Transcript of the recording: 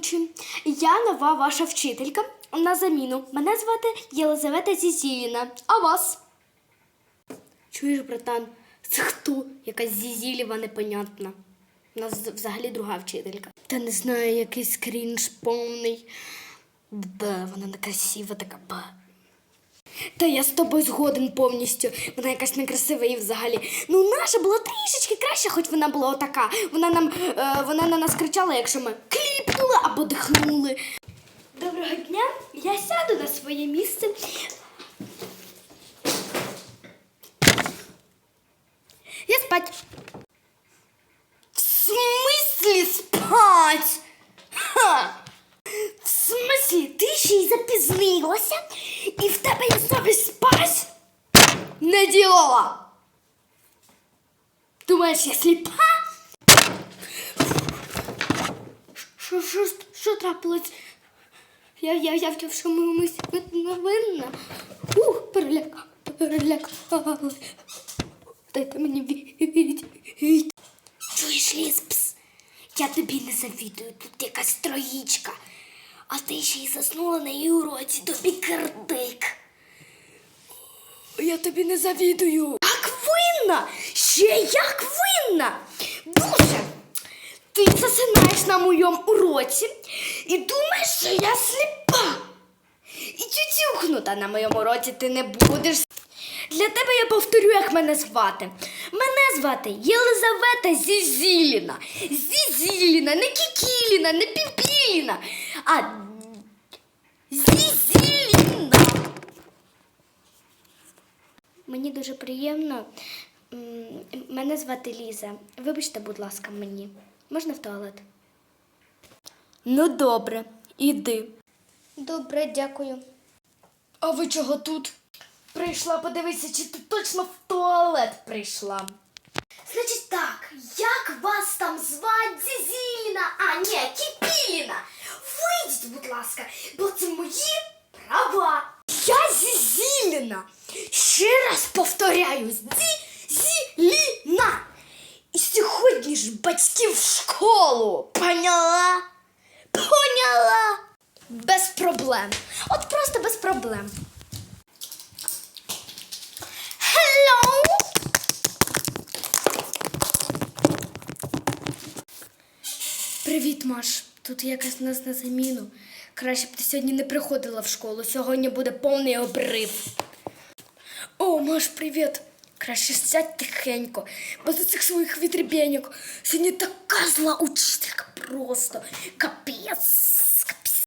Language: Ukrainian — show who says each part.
Speaker 1: ведучий. Я нова ваша вчителька на заміну. Мене звати Єлизавета Зізіліна. А вас? Чуєш, братан, це хто? Якась Зізілєва непонятна. У нас взагалі друга вчителька. Та не знаю, якийсь крінж повний. Бе, вона некрасива така. Бе. Та я з тобою згоден повністю. Вона якась некрасива і взагалі. Ну, наша була трішечки краще, хоч вона була отака. Вона нам е, вона на нас кричала, якщо ми кліпнули або дихнули. Доброго дня, я сяду на своє місце. Я спать. В смислі спать? Ха! В смислі, ти ще й запізнилася, і в тебе є совість спать? Не ділова. Думаєш, я сліпа? Що, що, що трапилось? Я, я, я в чомусь не винна. Ух, переляка, перелякала. Дайте мені від. Чуєш, ліспс? Я тобі не завідую, тут якась троїчка. А ти ще й заснула на її уроці, тобі кирдик. Я тобі не завідую. Як винна? Ще як винна? Ти засинаєш на моєму уроці і думаєш, що я сліпа. І тютюхнута на моєму уроці ти не будеш. Для тебе я повторю, як мене звати. Мене звати Єлизавета Зізіліна. Зізіліна, не Кікіліна, не Піпіліна, а Зізіліна. Мені дуже приємно. Мене звати Ліза. Вибачте, будь ласка, мені. Можна в туалет? Ну, добре, іди. Добре, дякую. А ви чого тут? Прийшла подивитися, чи ти точно в туалет прийшла. Значить так, як вас там звать Зізіліна, а ні, Кіпіліна? Вийдіть, будь ласка, бо це мої права. Я Зізіліна. Ще раз повторяю, Зізіліна. І ж батьків в школу. Поняла? Поняла? Без проблем. От просто без проблем. Hello? Привіт, Маш. Тут якась нас на заміну. Краще б ти сьогодні не приходила в школу. Сьогодні буде повний обрив. О, Маш, привіт. Краще сядь тихенько, без цих своїх вітрібєньок сьогодні така зла учителька просто капець.